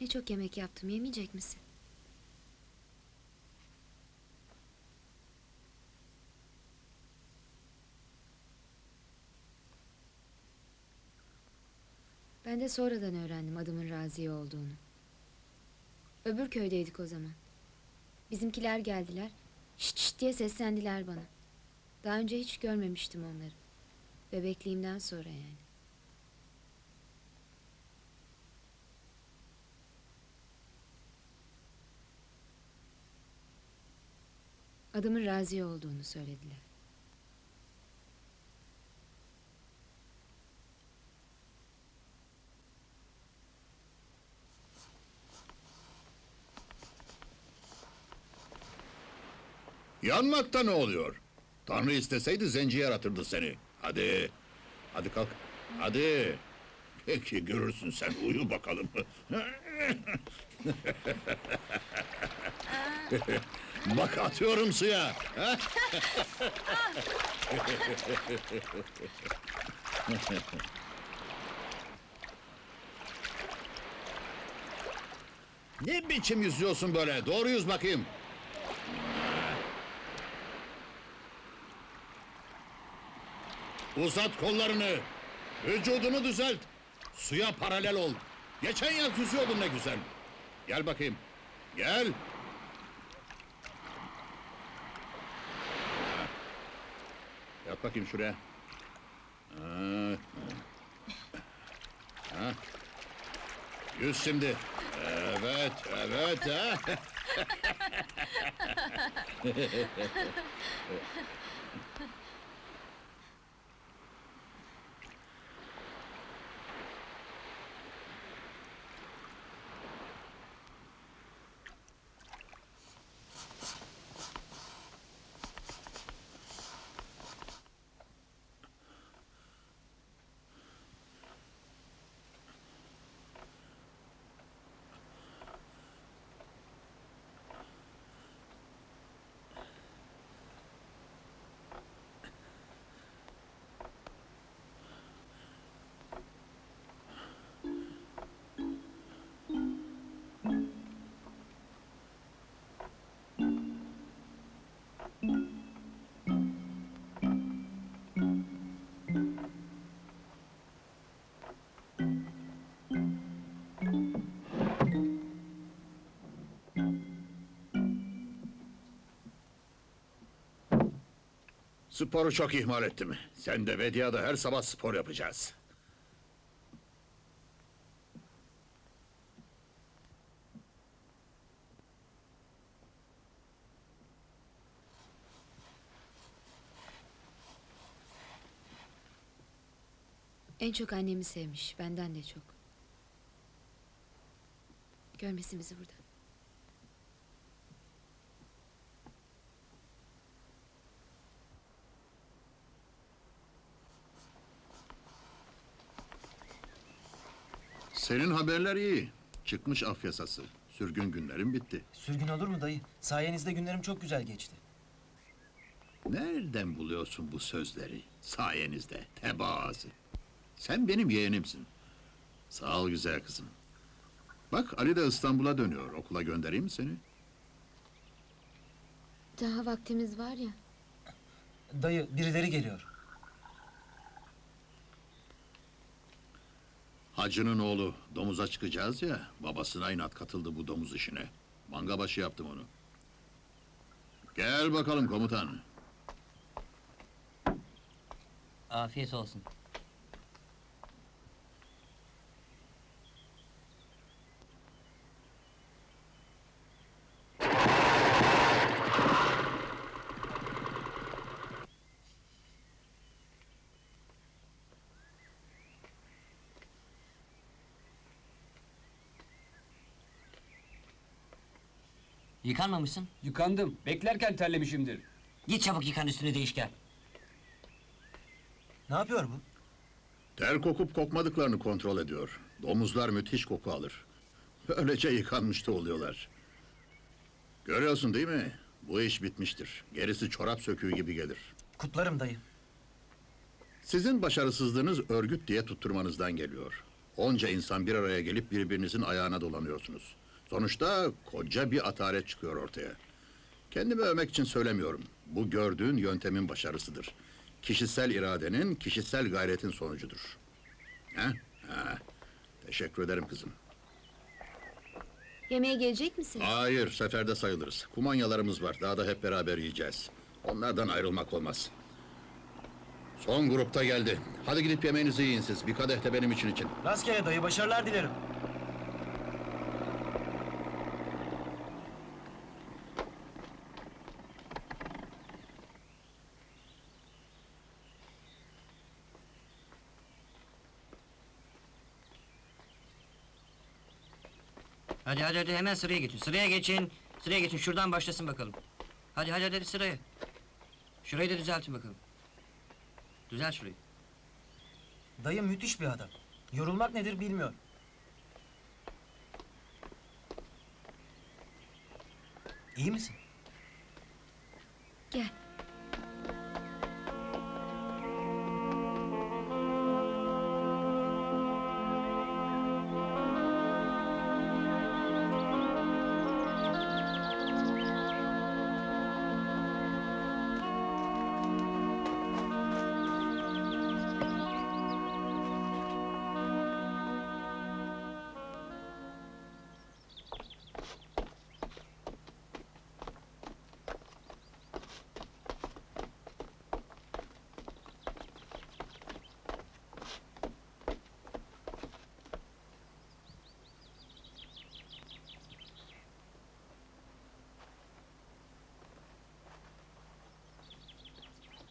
Ne çok yemek yaptım. Yemeyecek misin? Ben de sonradan öğrendim adımın Raziye olduğunu. Öbür köydeydik o zaman. Bizimkiler geldiler. Şşt şşt diye seslendiler bana. Daha önce hiç görmemiştim onları. Bebekliğimden sonra yani. Adımın Raziye olduğunu söylediler. Yanmakta ne oluyor? Tanrı isteseydi zenci yaratırdı seni. Hadi. Hadi kalk. Hadi. Peki görürsün sen uyu bakalım. Bak atıyorum suya. ne biçim yüzüyorsun böyle? Doğru yüz bakayım. Uzat kollarını. Vücudunu düzelt. Suya paralel ol. Geçen yaz yüzüyordun ne güzel. Gel bakayım. Gel. Yat bakayım şuraya. Ha. Ha. Yüz şimdi. Evet, evet. Ha. Sporu çok ihmal ettim. Sen de Vedia'da her sabah spor yapacağız. En çok annemi sevmiş. Benden de çok. Görmesin bizi burada. Senin haberler iyi. Çıkmış af yasası. Sürgün günlerin bitti. Sürgün olur mu dayı? Sayenizde günlerim çok güzel geçti. Nereden buluyorsun bu sözleri? Sayenizde, tebaası. Sen benim yeğenimsin. Sağ ol güzel kızım. Bak Ali de İstanbul'a dönüyor. Okula göndereyim mi seni? Daha vaktimiz var ya. Dayı birileri geliyor. Hacı'nın oğlu. Domuza çıkacağız ya. Babasına inat katıldı bu domuz işine. Manga başı yaptım onu. Gel bakalım komutan. Afiyet olsun. Yıkanmamışsın. Yıkandım. Beklerken terlemişimdir. Git çabuk yıkan üstünü değiş gel. Ne yapıyor bu? Ter kokup kokmadıklarını kontrol ediyor. Domuzlar müthiş koku alır. Böylece yıkanmış da oluyorlar. Görüyorsun değil mi? Bu iş bitmiştir. Gerisi çorap söküğü gibi gelir. Kutlarım dayı. Sizin başarısızlığınız örgüt diye tutturmanızdan geliyor. Onca insan bir araya gelip birbirinizin ayağına dolanıyorsunuz. Sonuçta koca bir atalet çıkıyor ortaya. Kendimi övmek için söylemiyorum. Bu gördüğün yöntemin başarısıdır. Kişisel iradenin, kişisel gayretin sonucudur. Ha? Ha. Teşekkür ederim kızım. Yemeğe gelecek misin? Hayır, seferde sayılırız. Kumanyalarımız var, daha da hep beraber yiyeceğiz. Onlardan ayrılmak olmaz. Son grupta geldi. Hadi gidip yemeğinizi yiyin siz. Bir kadeh de benim için için. Rastgele dayı başarılar dilerim. Hadi hadi hadi hemen sıraya geçin. Sıraya geçin. Sıraya geçin. Şuradan başlasın bakalım. Hadi hadi hadi, sıraya. Şurayı da düzeltin bakalım. Düzelt şurayı. Dayı müthiş bir adam. Yorulmak nedir bilmiyor. İyi misin? Gel.